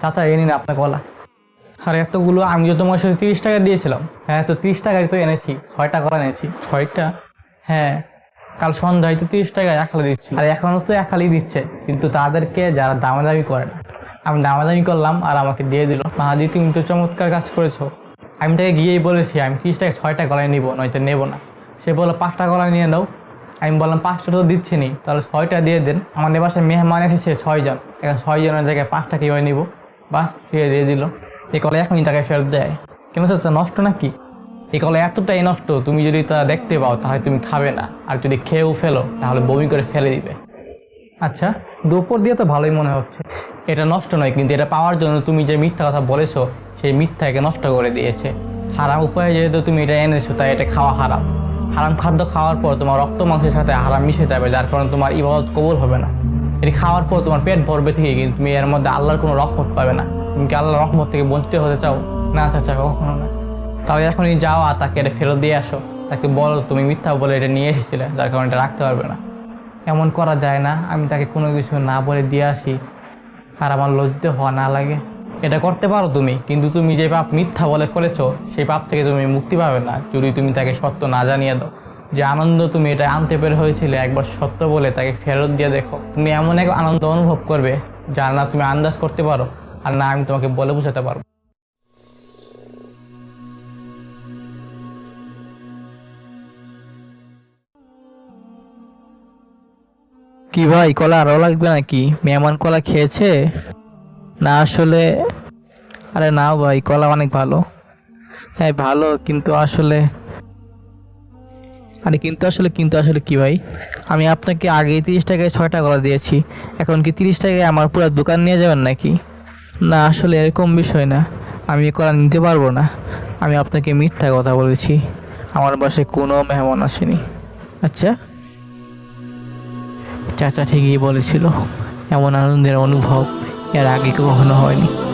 চাচা এনে নিন আপনার কলা আর এতগুলো আমি তো তোমার সাথে তিরিশ টাকা দিয়েছিলাম। হ্যাঁ তো তিরিশ টাকায় তো এনেছি ছয়টা কলা এনেছি। ছয়টা? হ্যাঁ কাল সন্ধ্যায় তো তিরিশ টাকায় একালি দিচ্ছি আর এখনও তো একালি দিচ্ছে কিন্তু তাদেরকে যারা দামাদামি করে না আমি দামাদামি করলাম আর আমাকে দিয়ে দিল। মাহাদি তুমি তো চমৎকার কাজ করেছ। আমি তাকে গিয়েই বলেছি আমি তিরিশ টাকা ছয়টা গলায় নিবো নয়তো নেব না। সে বলল পাঁচটা গলায় নিয়ে নাও। আমি বললাম পাঁচটা তো দিচ্ছি নি তাহলে ছয়টা দিয়ে দেন। আমাদের বাসায় মেহমান এসেছে ছয়জন এখন ছয়জনের জায়গায় পাঁচটা কীভাবে নিবো? বাস দিয়ে দিয়ে দিল। এই কলা এখনই তাকে ফেরত দেয়। কেন চাচা, নষ্ট নাকি? এই কলা এতটাই নষ্ট, তুমি যদি তা দেখতে পাও, তাহলে তুমি খাবে না। আর যদি খেয়েও ফেলো, তাহলে বমি করে ফেলে দিবে। আচ্ছা দুপুর দিয়ে তো ভালোই মনে হচ্ছে। এটা নষ্ট নয়, কিন্তু এটা পাওয়ার জন্য তুমি যে মিথ্যা কথা বলেছ, সেই মিথ্যাকে নষ্ট করে দিয়েছে। হারাম উপায়ে যেহেতু তুমি এটা এনেছো, তাই এটা খাওয়া হারাম। হারাম খাদ্য খাওয়ার পর তোমার রক্ত মাংসের সাথে হারাম মিশে যাবে, যার কারণে তোমার ইবাদত কবুল হবে না। এটি খাওয়ার পর তোমার পেট ভরবে ঠিকই, কিন্তু তুমি এর মধ্যে আল্লাহর কোনো রহমত পাবে না। তুমি কি আল্লাহর রহমত থেকে বঞ্চিত হতে চাও? না চাচা, কখনো না। তাহলে এখনই যাও আর তাকে এটা ফেরত দিয়ে আসো। তাকে বলো, তুমি মিথ্যা বলে এটা নিয়ে এসেছিলে, যার কারণে এটা রাখতে পারবে না। এমন করা যায় না, আমি তাকে কোনো কিছু না বলে দিয়ে আসি। আর আমার লজ্জিত হওয়া না লাগে। এটা করতে পারো তুমি, কিন্তু তুমি যে পাপ মিথ্যা বলে করেছ, সেই পাপ থেকে তুমি মুক্তি পাবে না, যদি তুমি তাকে সত্য না জানিয়ে দাও। যে আনন্দ তুমি এটা আনতে পেরে হয়েছিলে, একবার সত্য বলে তাকে ফেরত দিয়ে দেখো। তুমি এমন এক আনন্দ অনুভব করবে যার না তুমি আন্দাজ করতে পারো আর না আমি তোমাকে বলে বোঝাতে পারব। কি ভাই, কলা আরও লাগবে নাকি? মেহমান কলা খেয়েছে? না, আসলে আরে না ভাই, কলা অনেক ভালো। হ্যাঁ ভালো, কিন্তু আসলে আরে কিন্তু আসলে কিন্তু আসলে কি ভাই? আমি আপনাকে আগে তিরিশ টাকায় ছয়টা কলা দিয়েছি। এখন কি তিরিশ টাকায় আমার পুরো দোকান নিয়ে যাবেন নাকি? না, আসলে এরকম বিষয় না। আমি কলা নিতে পারব না। আমি আপনাকে মিথ্যা কথা বলেছি। আমার বাসায় কোনো মেহমান আসেনি। আচ্ছা? চাচা ঠিকই বলেছিল, এমন আনন্দের অনুভব এর আগে কখনো হয়নি।